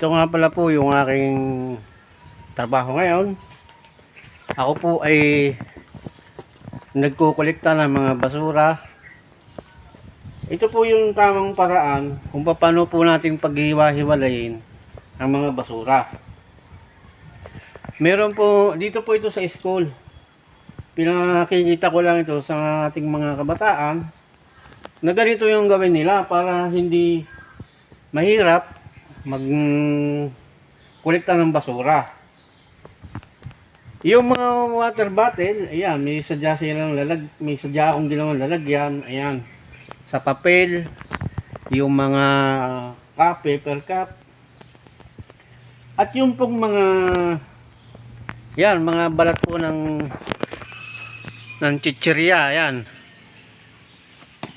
Ito nga pala po yung aking trabaho ngayon. Ako po ay nagkukolekta ng mga basura. Ito po yung tamang paraan kung paano po natin paghiwa-hiwalayin ang mga basura. Meron po, dito po ito sa school. Pinakikita ko lang ito sa ating mga kabataan na ganito yung gawin nila para hindi mahirap mag kolekta ng basura. Yung mga water bottle, ayan, may sadya silang lalag, may sadya akong ginawang lalagyan, ayan. Sa papel, yung mga cup, paper cup. At yung pong mga yan, mga balat po ng ng chichirya, ayan.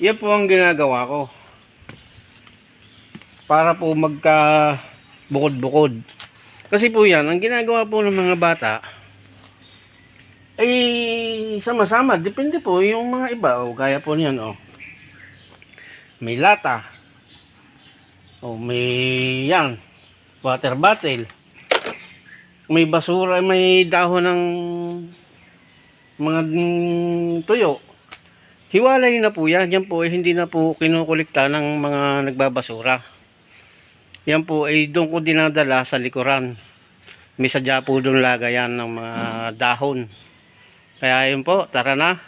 Yan po ang ginagawa ko para po magka bukod-bukod. Kasi po yan, ang ginagawa po ng mga bata ay sama-sama. Depende po yung mga iba. O, kaya po niyan, o. May lata. O, may yan. Water bottle. May basura, may dahon ng mga tuyo. Hiwalay na po yan. Yan po ay hindi na po kinukulikta ng mga nagbabasura. Yan po ay doon ko dinadala sa likuran. May sadya po doon lagayan ng mga dahon. Kaya yun po, tara na.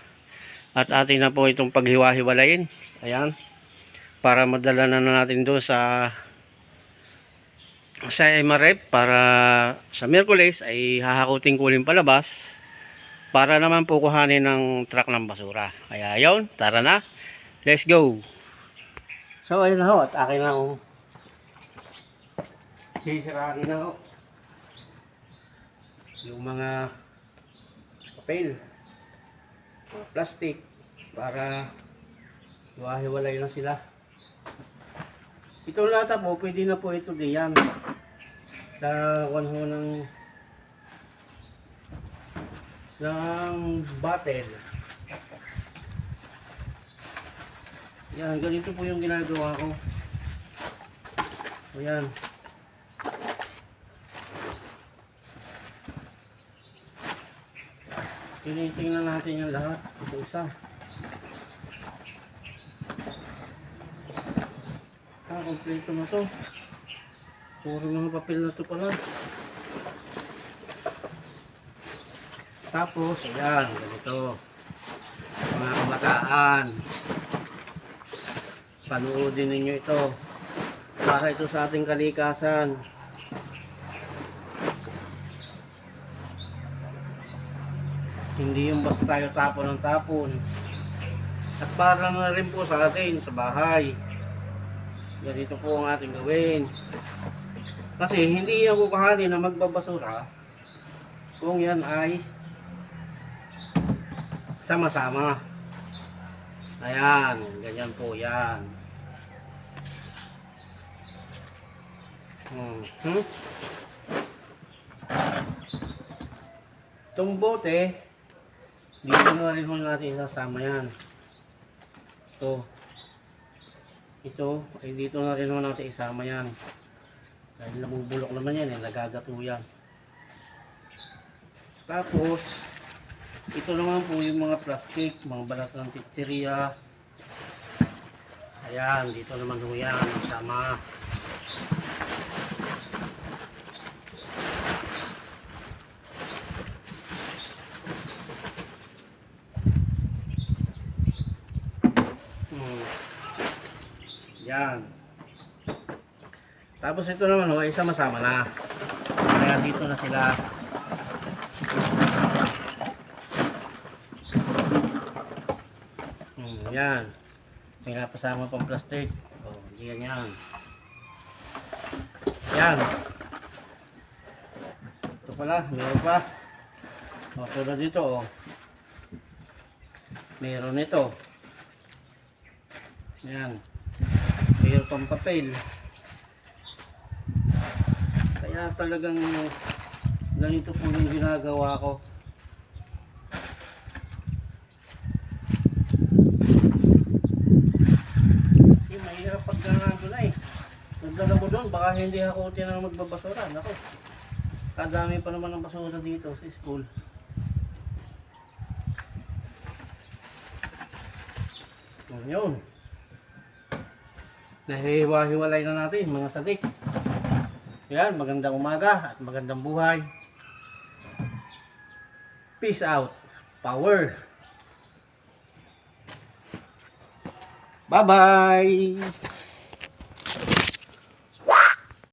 At atin na po itong paghiwa-hiwalayin. Ayan. Para madala na natin doon sa sa MRF para sa Merkules ay hahakutin ko ulit palabas para naman po kuhanin ng truck ng basura. Kaya yun, tara na. Let's go. So ayun na ho, at akin na ho. Sisirahin na ho. Yung mga papel, plastic, para hiwa-hiwalay na sila. Itong lata po, pwede na po ito diyan. Sa ho ng ng bottle. Yan, ganito po yung ginagawa ko. Ayan. Tinitingnan natin yung lahat. Isa-isa. Ah, kompleto na to. Puro mga papel na to pala. Tapos, ayan, ganito. Mga kabataan. Panoodin ninyo ito. Para ito sa ating kalikasan. Hindi yung basta tayo tapon ng tapon. At para na rin po sa atin, sa bahay. Ganito po ang ating gawin. Kasi hindi yan kukahanin na magbabasura kung yan ay sama-sama. Ayan, ganyan po yan. Hmm. Hmm? Itong bote, dito na rin ho natin isasama yan. Ito. Ito, ay dito na rin ho natin isama yan. Dahil nabubulok naman yan, eh, nagagato yan. Tapos, ito naman po yung mga plastic, mga balat ng chichirya. Ayan, dito naman ho yan, sama. Hmm. Yan. Tapos ito naman ho, ay sama-sama na. Kaya dito na sila. Hmm, yan. May napasama pang plastic. Oh, yan yan. Yan. Ito pala, meron pa. O, tulad dito, oh. Meron ito. Yan. Meron pang papel. Kaya talagang ganito po yung ginagawa ko. Yung mahirap pag na eh. Nagdala mo doon, baka hindi ako tinang magbabasura. Nako. Kadami pa naman ng basura dito sa school. Yun. Nahihiwa-hiwalay na natin mga sadik. Yan, magandang umaga at magandang buhay. Peace out. Power. Bye-bye.